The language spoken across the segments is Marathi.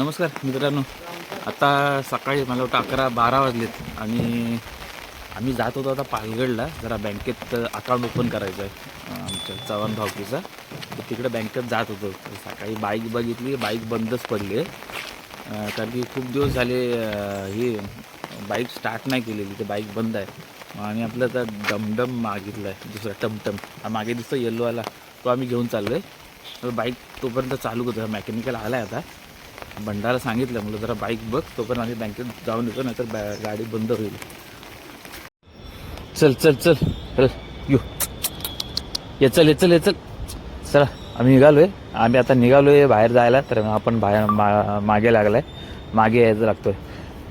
नमस्कार मित्रांनो. आता सकाळी मला वाटतं अकरा बारा वाजलेत आणि आम्ही जात होतो आता पालगडला जरा बँकेत अकाउंट ओपन करायचं आहे आमच्या चव्हाण भावकीचा. तर तिकडे बँकेत जात होतो. सकाळी बाईक बघितली बाईक बंदच पडली आहे. कारण की खूप दिवस झाले ही बाईक स्टार्ट नाही केलेली ते बाईक बंद आहे. आणि आपलं आता डमडम मागितलं आहे दुसरा टमटम. हा मागे दिसतो येल्लोवाला तो आम्ही घेऊन चाललो आहे तर बाईक तोपर्यंत चालू करतो मेकॅनिकल आला आहे आता. भंडारा सांगितलं मला जरा बाईक बघ तोपर्यंत आम्ही बँकेत जाऊन येतो नाहीतर बॅ गाडी बंद होईल. चल चल चल. चल यू. ये चल ये चल ये चल. चला आम्ही निघालोय. आम्ही आता निघालोय बाहेर जायला तर आपण बाहेर मा मागे लागलाय. मागे यायचं लागतोय.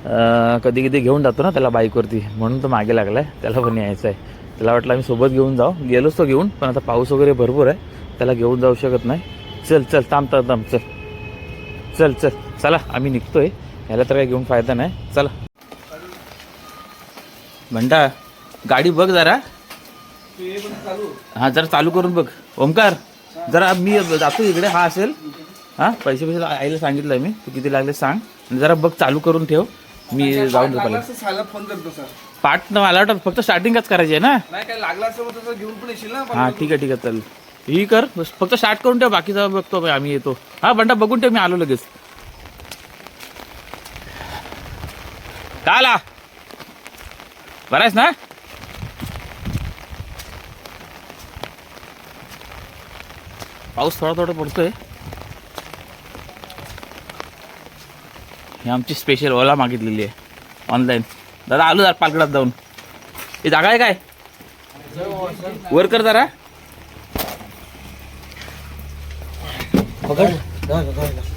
आहे कधी कधी घेऊन जातो ना त्याला बाईकवरती म्हणून तो मागे लागलाय. त्याला पण यायचं आहे त्याला वाटलं आम्ही सोबत घेऊन जाऊ. गेलोच तो घेऊन पण आता पाऊस वगैरे भरपूर आहे. त्याला घेऊन जाऊ शकत नाही. चल चल थांब थांब थांब चल. चल चल. चला आम्ही निघतोय. ह्याला तर काही घेऊन फायदा नाही. चला. म्हणता गाडी बघ जरा. हा जरा चालू करून बघ. ओमकार जरा मी जातो इकडे. हा असेल. हा पैसे पैसे आईला सांगितलंय मी. तू किती लागले सांग. आणि जरा बघ चालू करून ठेव. मी जाऊन साला फोन करतो सर. न मला वाटतं फक्त स्टार्टिंगच करायची आहे ना? काय लागला असं घेऊन पण येशील ना हा ठीक आहे ठीक आहे चल ही कर फक्त स्टार्ट करून ठेव बाकीचा बघतो आम्ही येतो. हा बंडा बघून ठेव मी आलो लगेच. का आला? आहेस ना? पाऊस थोडा थोडा पडतोय. ही आमची स्पेशल ओला मागितलेली आहे ऑनलाईन दादा आलो जरा पालकडात जाऊन. ही जागा आहे काय? वर कर जरा. わかる？なんかわかる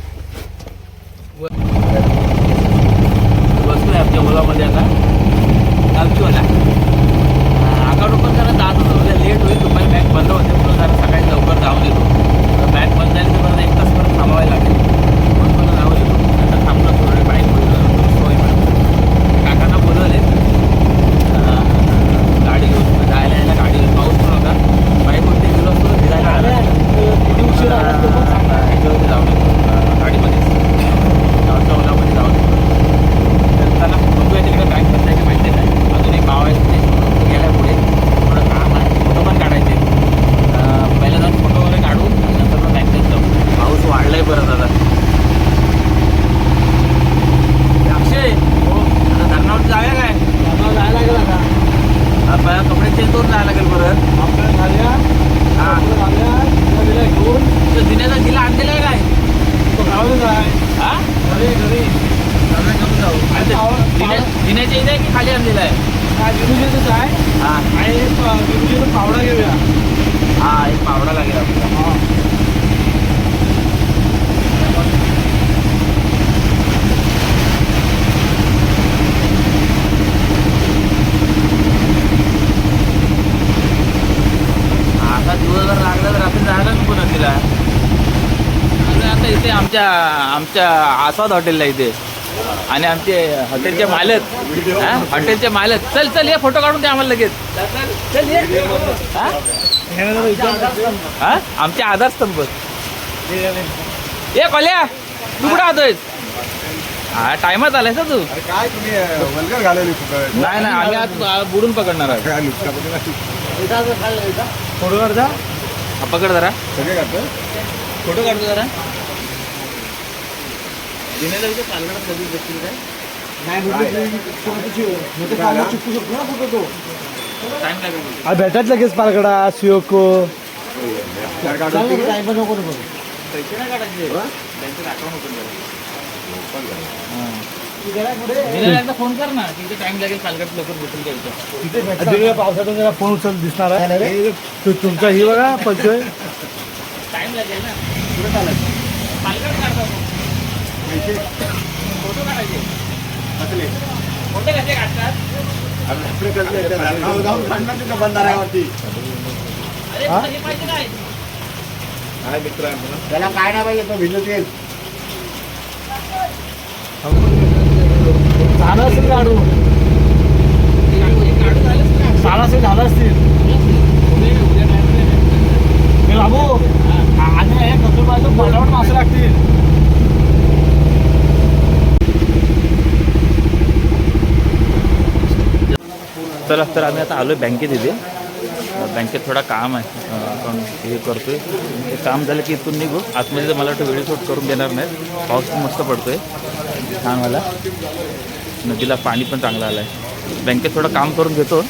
इथे आमच्या आमच्या आस्वाद हॉटेलला इथे. आणि आमचे हॉटेलचे मालक हा? हॉटेलचे मालक. चल चल ये फोटो काढून द्या आम्हाला लगेच. चल ये. हा? आमचे आधारस्तंभ. ये कॉल्या तू कुठं आहोत हा टायमात आलायस ना तू? अरे काय तुम्ही वल्गर घालवली फुकट नाही नाही आम्ही आज बुडून पकडणार आहोत. जा. हा, पकड जरा. सगळे घातलं? फोटो काढतो जरा. पालघरात भेटतील काय? टाइम लागेल बोलतो. आ भेटत लगेच पालकडा नको नको पैसे नाही काढायचे. त्यांचं अकाउंट ओपन करायचं एकदा फोन कर ना. तिथे टाइम लागेल पालघरात लवकर भेटून घ्यायचं दिलेल्या पावसातून जरा फोन उचल दिसणार आहे. तु- तुमचा ही बघा पंचय टाइम लागेल ना. चालायचं. फोटो काढायचे फोटो कसे काढतात काय मित्र त्याला काय नाही पाहिजे तो भिजत येईल झालं असेल काढू झालं असेल झालं असतील उद्या बाबू आणि हे कसं पाहिजे फटाफट मासे लागतील चला तर आम्ही आता आलो आहे बँकेत इथे. बँकेत थोडा काम आहे. आपण हे करतोय. ते काम झालं की इथून निघू. आतमध्ये तर मला वाटतं व्हिडिओ शूट करून देणार नाहीत. पाऊस पण मस्त पडतोय. छानवाला नदीला पाणी पण चांगलं आलं आहे बँकेत थोडं काम करून घेतो.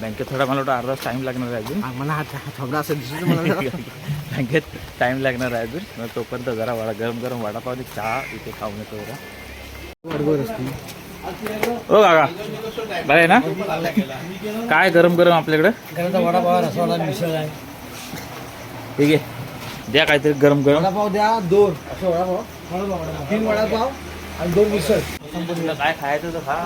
बँकेत थोडा मला वाटतं अर्धा टाईम लागणार आहे अजून. मला थोडा असं बँकेत टाईम लागणार आहे अजून. तोपर्यंत जरा वडा गरम गरम वडापाव आणि चहा इथे खाऊन येतो जरा. हो काका. बरं आहे ना? काय गरम गरम आपल्याकडं? घराचा वडापाव रसवाडा मिसळ आहे. ठीक आहे. द्या काहीतरी गरम गरम. वडापाव द्या दोन. असे वडापाव. तीन वडापाव आणि दोन मिसळ. तुला काय खायचं तर खा.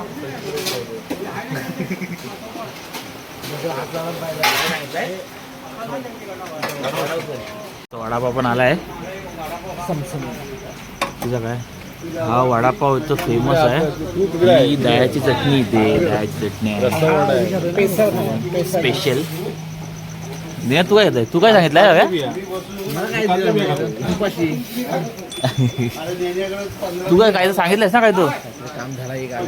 तो वडापाव पण आलाय. तुझा काय? हा वडापाव इथं फेमस आहे. ही दह्याची चटणी इथे दह्याची चटणी आहे. स्पेशल नाही तू काय घेतलंय? तू काय सांगितलं हव्या? तू काय काय सांगितलंयस ना काय तू? काम झाला निघतं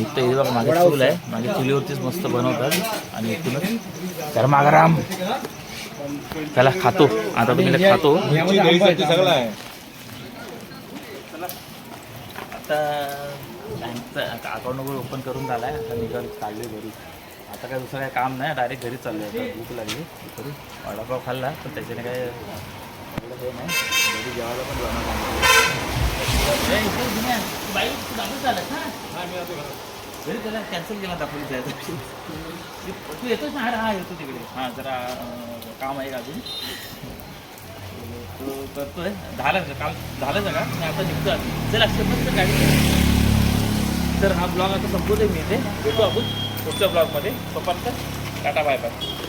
इथे बघ मागे चूल आहे. मागे चुलीवरतीच मस्त बनवतात. आणि इथूनच गरमागरम त्याला खातो. आता तुम्ही खातो. आहे आता बँकचं अकाउंट वगैरे ओपन करून झालाय. आता निघाल चालले घरी. आता काय दुसरं काय काम नाही डायरेक्ट घरी चाललोय आता. भूक लागली. तरी वडापाव खाल्ला पण त्याच्याने काय हे नाही. घरी जेवायला पण जाणार घरी त्याला कॅन्सल केला दाखवली जायचं तू येतोच ना? हा येतो तिकडे. हां जरा काम आहे का अजून? तो करतोय. झालं का काम झालं का? मी आता निघतो आता. चल अक्षय गाडी तर हा ब्लॉग आता संपवतोय मी इथे. भेटू आपण पुढच्या ब्लॉगमध्ये. तोपर्यंत टाटा बाय बाय.